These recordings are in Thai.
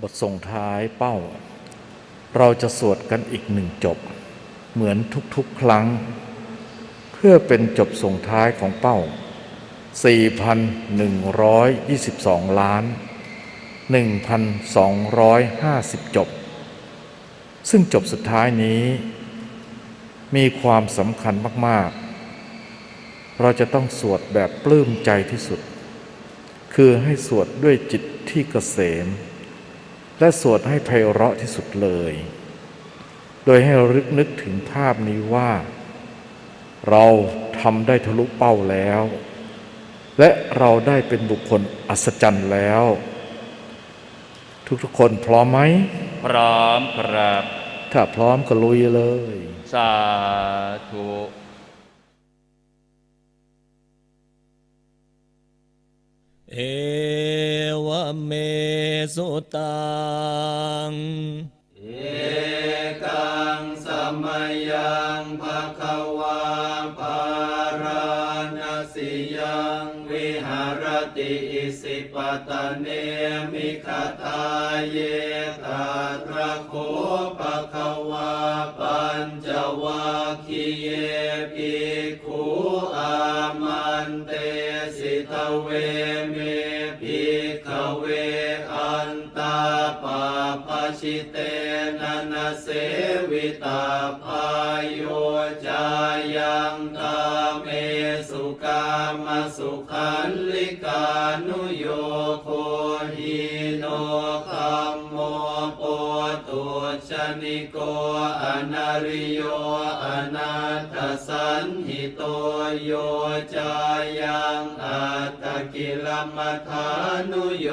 บทส่งท้ายเป้า เราจะสวดกันอีกหนึ่งจบ เหมือนทุกๆครั้ง เพื่อเป็นจบส่งท้ายของเป้า 4,122 ล้าน 1,250 จบ ซึ่งจบสุดท้ายนี้ มีความสำคัญมาก ๆ เราจะต้องสวดแบบปลื้มใจที่สุด คือให้สวดด้วยจิตที่เกษม และสวดให้ไพเราะที่สุดเลย โดยให้รึกนึกถึงภาพนี้ว่า เราทำได้ทะลุเป้าแล้ว และเราได้เป็นบุคคลอัศจรรย์แล้ว ทุกๆคนพร้อมไหม พร้อมครับ ถ้าพร้อมก็ลุยเลย สาธุ เอวเมสุตัง เอกังสมยังภะคะวาปาราณสิยังวิหารติอิสิปตะเนมิคทาเยตาตระโคภะคะวาปัญจวัคคีเยภิกขุอามันเต เวเมภิกขเวอันตาปาปชิเตนะนะเสวิตาพายโยจายังตาเมสุกามสุขันลิกานุโยโคหิโน โกอนาริโยอนาถสันหิโตโยจายังอัตกิลมัฐานุโย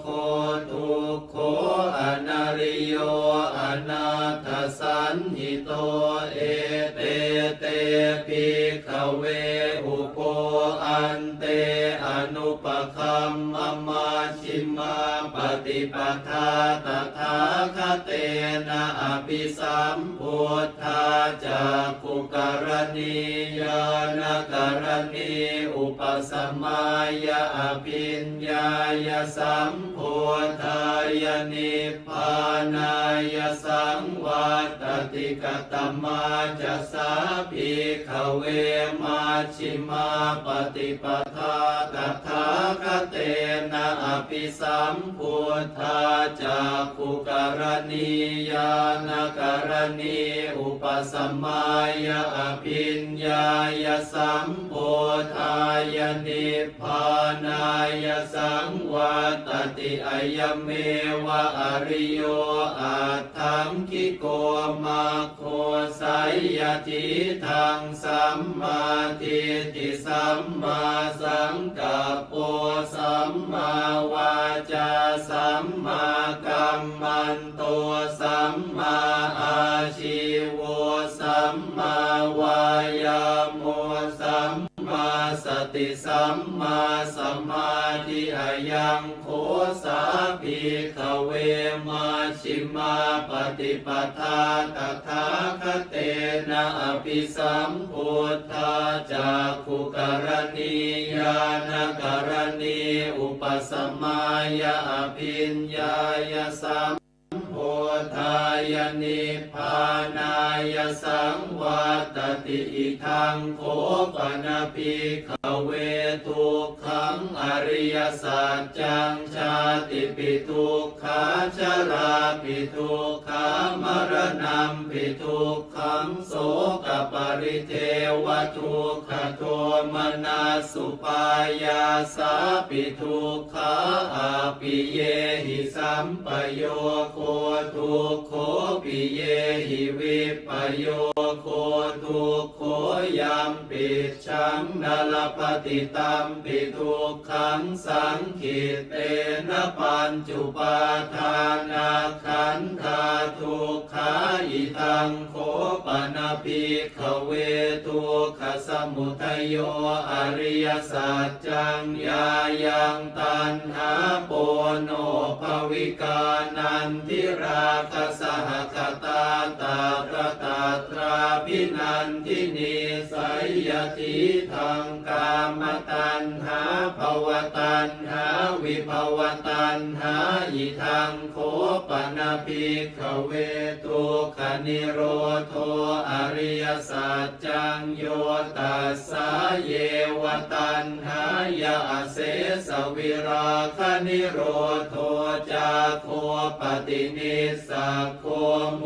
โคทุกโคอนาริโยอนาถสันหิโตเอเตเตปิขเวอุโปอันเตอนุปคัมมม มาปฏิปทาตถาคเตนะอภิสัมพุทธาจากุกรณียานกรณีอุปสมายาอภิญญายสัมพุทธายนิพพานายสังวัตติกตมาจะสาภิกขเวมาชิมาปฏิปทา ตถาคเตนะอภิสัมพุทธาจากขุกรณียานกรณีอุปสมายาอภิญญายสัมพุทธายนิพพานายสังวัตติอายเมวะอริโยอาทังคิโกมาโคไสยทิทังสัมมาทิฏฐิสัมมาสังกัปโปสัมมาวาจาสัมมากัมมันโตสัมมาอาชีโวสัมมา ติสัมมาสมาธิอายังโคสาภิกขเวมาชิมาปฏิปทาตถาคเตนะอภิสัมพุทธาจากขุกรณียานกรณี อุปสมายาอภิญญายสัม โพธายนิพานายสังวัตติอิทังโคปนาภิขเวทุกขังอริยสัจจังชาติปิทุกขาชราปิทุกขามรณะปิทุกขังโสกปริเทวทุกขโทมนาสุปายาสาปิทุกขาอาปิเยหิสัมปโยโคทุกโคปิเยหิวิปโยโคทุกโคยามปิชังนลปฏิตัมปิทุกขังสังขิตเตนะปัญจุปาทานาขันธาทุ อิทังโคปนาภิขเวทุขสมุทโยอริยสัจจังยายังตันหาโปโนภวิกานันทิราคสหคตาตาตระตาตราพินันทินีสัยยติทางกามตันหาภวตันหาวิภวตันหาอิทังโคปนาภิขเวทุกขนิโรโทอริยสัจจังโยตัสสะเยวตันหายาเสสวิราคนิโรโทจาโคปฏินิสสะโคโม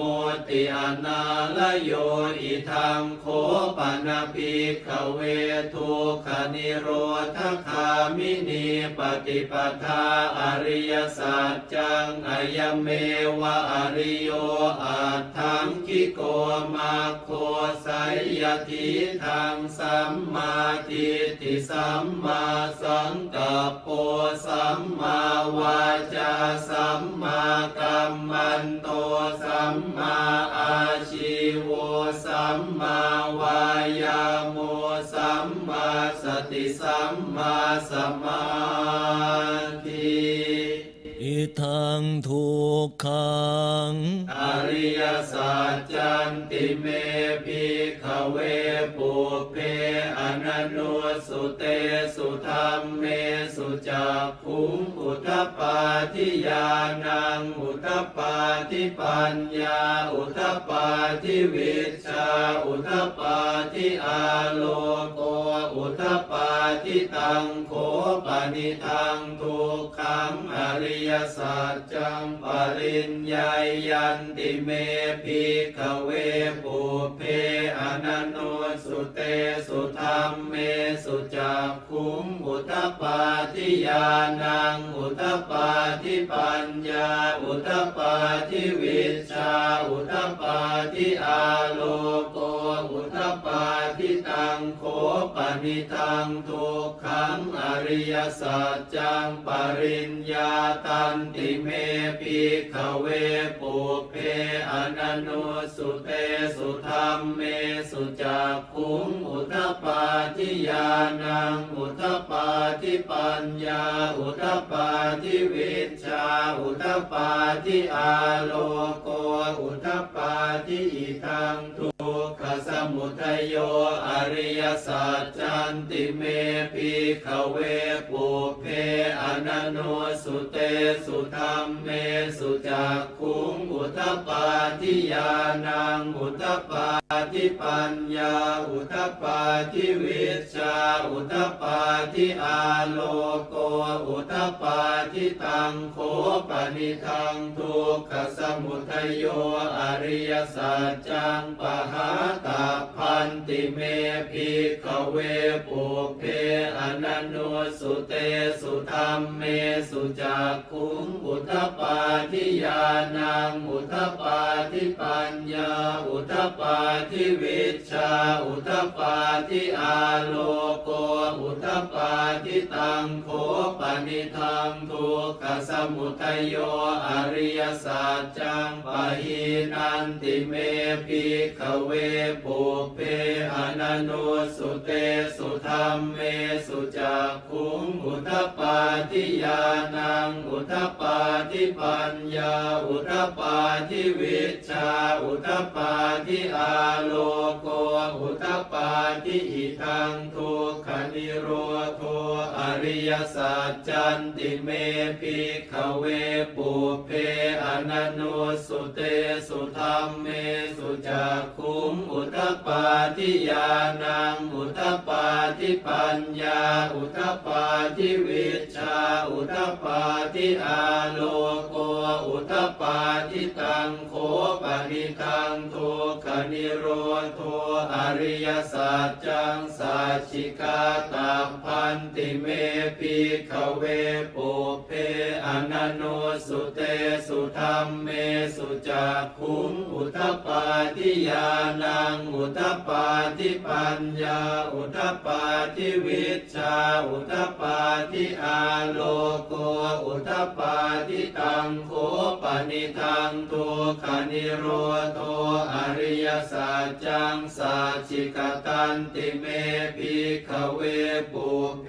ติอนาลโยอิทังโคปนาภิกขเวทุกขนิโรธคามินีปฏิปทาอริยสัจจังอายเมวะอริโยอาทังคิโกมาโคสยยทิทางสัมมาทิฏฐิสัมมาสังกัปโปสัมมาวาจาสัมมากัมมันโตสัมมาอาชีวสัมมาวายาโมสัมมาสติสัมมาสมาธิ อิทังทุกขัง อริยสัจจันติเมภิขเวปุเพอนันโนสุเตสุธรรมเมสุจักขุงอุทปาทิยานังอุทปาทิปัญญา อุทปาทิวิชา อุทปาทิอาโลโกอุทปาทิตังโคปนิทังทุกขังอริยสัจจังปริญญายันติเมภิกขเวปุเพอนันโนสุเตสุธรรมเมสุจักขุงอุทปปาทิยานังอุทปปาทิปัญญาอุทปปาทิวิชาอุทปาทิอาโลโกอุทปาทิ ตังโคปนิทังทุกขังอริยสัจจังปริญญาตันติเมภิขเวปุเพอนันโนสุเตสุธรรมเมสุจักขุงอุทปปาทิยานังอุทปปาทิปัญญาอุทปปาทิวิชาอุทปปาทิอาโลโกอุทปปาทิอิทังทุ มุทัยโยอริยสัจจันติเมพิขเวปุเพอนันโนสุเตสุธรรมเมสุจักคุงอุทปปาทิยานังอุทปา ธิปัญญาอุทปปาทิวิชาอุทปปาทิอาโลโกอุทปปาทิตังโคปนิทังทุกขสมุทโยอริยสัจจังปหาตาันติเมภิกขเวปุเพอนันโนสุเตสุธรรมเมสุจักขุงอุทปปาทิยานังอุทปปาทิปัญญาอุทปปาทิวิชชาอุทปปาทิอาโลโกอุทปปาทิตังโคปนิทังทุกขสมุทโยอริยสัจจังปะหีนันติเมภิกขเวปุเพอนันโนสุเตสุ ธรรมเมสุจักขุงอุทปปาทิยานังอุทปปาทิปัญญาอุทปปาทิวิชาอุทปปาทิอาโลโกอุทปปาทิอิทังทุกขนิโรโทอริยสัจจันติเมภิกขเวปุเพอนันโนสุเตสุธรรมเมสุจักขุงอุทปปาทิยานังอุทปาทิปัญญา อุทปปาทิวิชา อุทปปาทิอาโลโก อุทปปาทิตังโคปนิทังทุกขนิโรโทอริยสัจจังสัจจิกาตาพันติเมภิขเวปุเพอนันโนสุเตสุธรรมเมสุจักขุงอุทปปาทิยานังอุทปปาทิปัญญาอุทปปาทิวิชาอุทปปาทิอาโลโกอุทปาทิตังโคปณิทังทุกขนิโรโทอริยสัจจังสัจจิกตันติเมภิกขเวปุเพ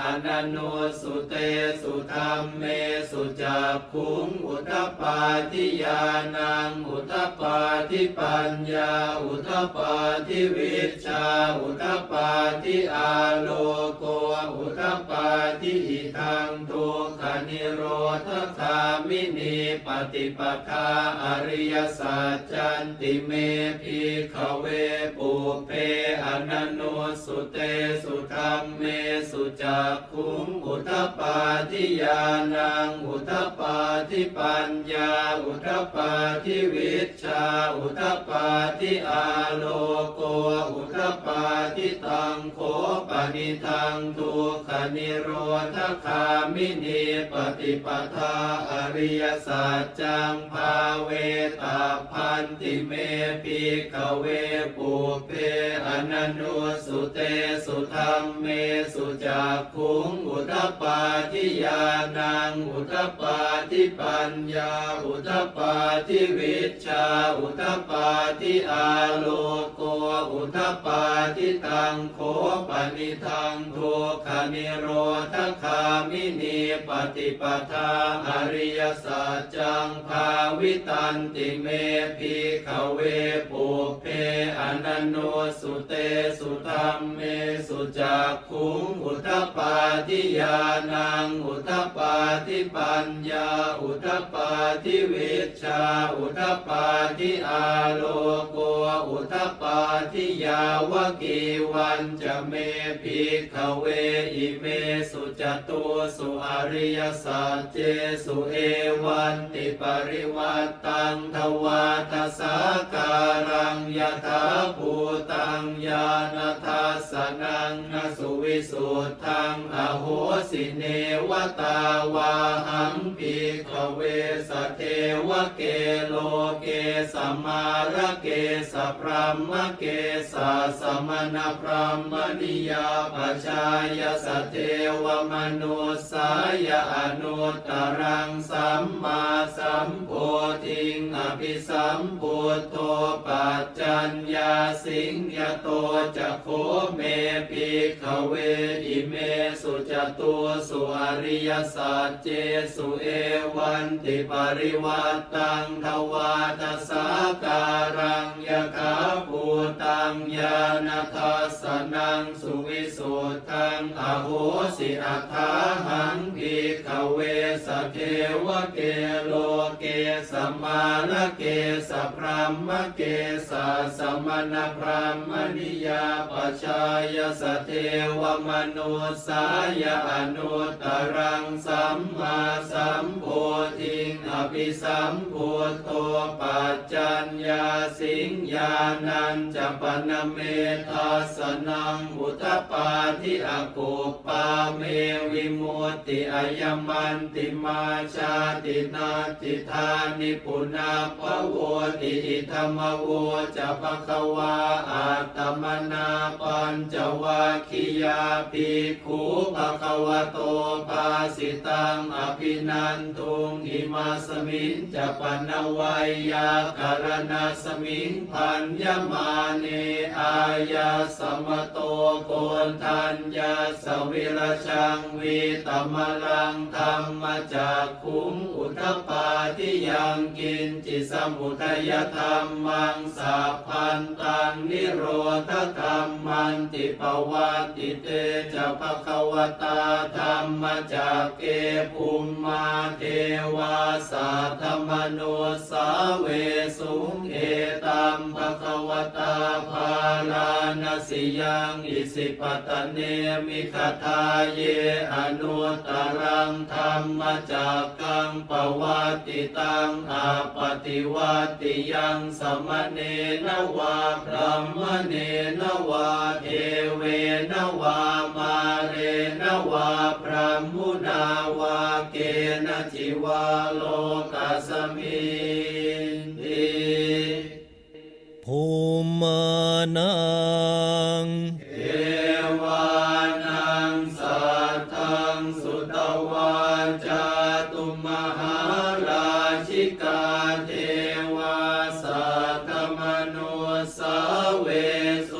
อนันโนสุเตสุธรรมเมสุจักขุงอุทปปาทิยานังอุทปปาทิปัญญาอุทปปาทิวิชาอุทปาทิอาโลโกอุทปปาทิอิทังทุกขนิโรธคามินิปฏิปทาอริยสัจจันติเมภิขเวปุเพอนันโนสุเตสุธรรมเมสุจักขุงอุทปาทิยานังอุทปาทิปัญญา อุทปาทิวิชชาอุทปาทิอาโลโก อุทปปาทิตังโคปนิทังทุกขนิโรธคามินีปฏิปทาอริยสัจจังภาเวตาพันติเมภิกเวปุเพอนันโนสุเตสุธรรมเมสุจักขุงอุทปปาทิยานังอุทปปาทิปัญญาอุทปปาทิวิชาอุทปปาทิอาโลโกอุทปาทิตังโคปนิทังทุกขนิโรธคามินีปฏิปทาอริยสัจังภาวิตันติเมภิกขเวปุเพอนันโนสุเตสุธรรมเมสุจักขุงอุทปาทิยานังอุทปาทิปัญญาอุทปาทิวิชาอุทปาทิอาโลโกอุทปาทิยาวกีวันจะเมภิกขเวอิเมสุจตุสุอริยสัจเจสุเอวันติปริวัตตังทวาทสาการังยถาภูตังญาณทัสนังนสุวิสุทธังอโหสิเนวตาวาหังภิกขเวสเทวเกโลเกสมาระเกสพรหมเกสสมณพรหมนิยาปชายสเทวมนุสายอนุตตรังสัมมาสัมโพธิงอภิสัมพุทโธปัจจัญญาสิงยโตจะโคเมภิขเวอิเมสุจตุสุอริยสัจเจสุเอวันติปริวัตตังทวาทสาการังยะขาภูตังญาณทัสสนังสุวิสุทังอโหสิอัฏฐาหังภิกขเวสเทว กโลเกสมาลเกสพรหมเกสาสมณพรหมนิยาปชายสเทวมนุสายอนุตตรังสัมมาสัมโพธิงอภิสัมพุทโธปัจจัญญาสิงญานันจปนเมทัสนังอุทปปาทิอกุปปาเมวิมุตติอายมันติมาชาติินาติธานิปุนาภโวติอิธรรมโวจะปะคะวาอาตมนาปัญจวัคคียาภิกขุภะคะวะโตภาสิตังอภินันทุงอิมาสมิงจะปนวัยยาการณาสมิงพันยมาเนอายาสมโตโกนทัญญาสวิรชังวีตมลังธรรมจากขุงอุทปปาทิยังกินจิสมุทยธรรมังสัพพันตังนิโรธธรรมันติปวัติเตจะภควตาธรรมจากเกภูมิมาเทวาสัทธมโนสาเวสุงเอตัมภควตาภาลานสิยังอิสิปตเนมิคทาเยอนุตรังธรรมจากกังปวัติตังอาปฏิวัติยังสมเนนวาพระมเนนวาเทเวนวามาเรนวาพระมุนาวาเกณจิวาโลกัสมินติภูมานัง นสาเวสุ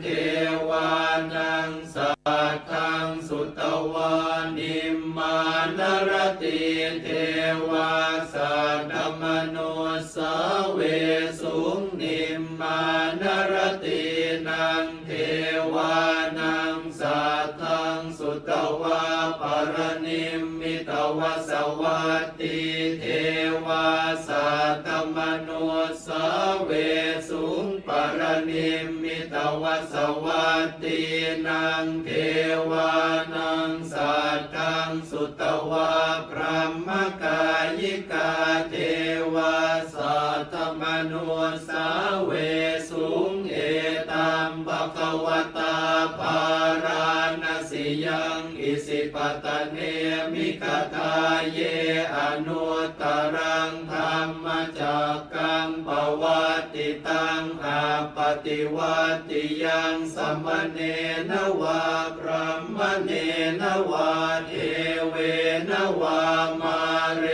เทวานังสัตตังสุตวานิมมานรติเทวาสัตตมโนสาเวสุงนิมมานรตินังเทวานังสัตตังสุตวาปรนิมมิตวสวัตติเทวา วสวัตตินังเทวานังสัตตังสุตวาพระมกายิกาเทวาสัตมนุสาเวสุงเอตัมภะคะวต เนมิกทาเยอนุตรังธรรมจักกังปวัตติตังอาปฏิวัติยังสมเนนวาพระมเนนวาเทเวนวามาเร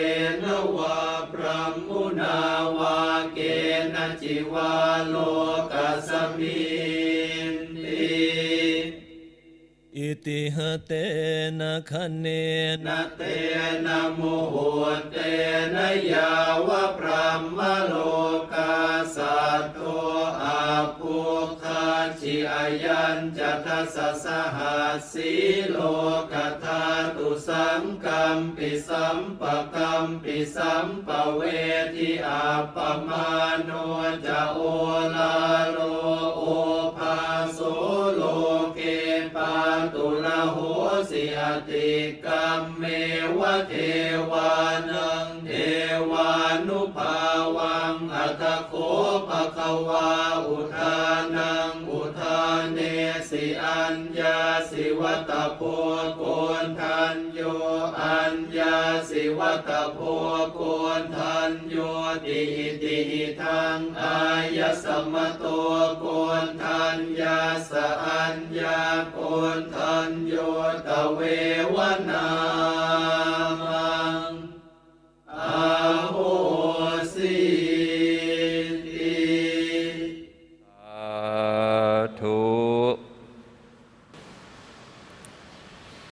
นวาพระมุนาวาเกณจิวาโลกัสมิ ติหเตนะคะเนนะเตนะโมโหเตนะยาวะพระมโลกาสัตโตอาภูคาชิอายัญจะทัสสะหัสสีโลกธาตุสังกัมปิสัมปะกัมปิสัมปะเวทิอาปมาโนจะโอลาโลโอภาโส อติกรรมเมวะเทวานังเทวานุภาวังอัตโคปะคะวาอุทานังอุทานเนสิอัญญาสิวัตโพโกนทันโยอัญญ วัตโพโกนทันโยติหิติหิทังอายสมโตโกนทันยาสอัญญาโกนทันโยตเววนา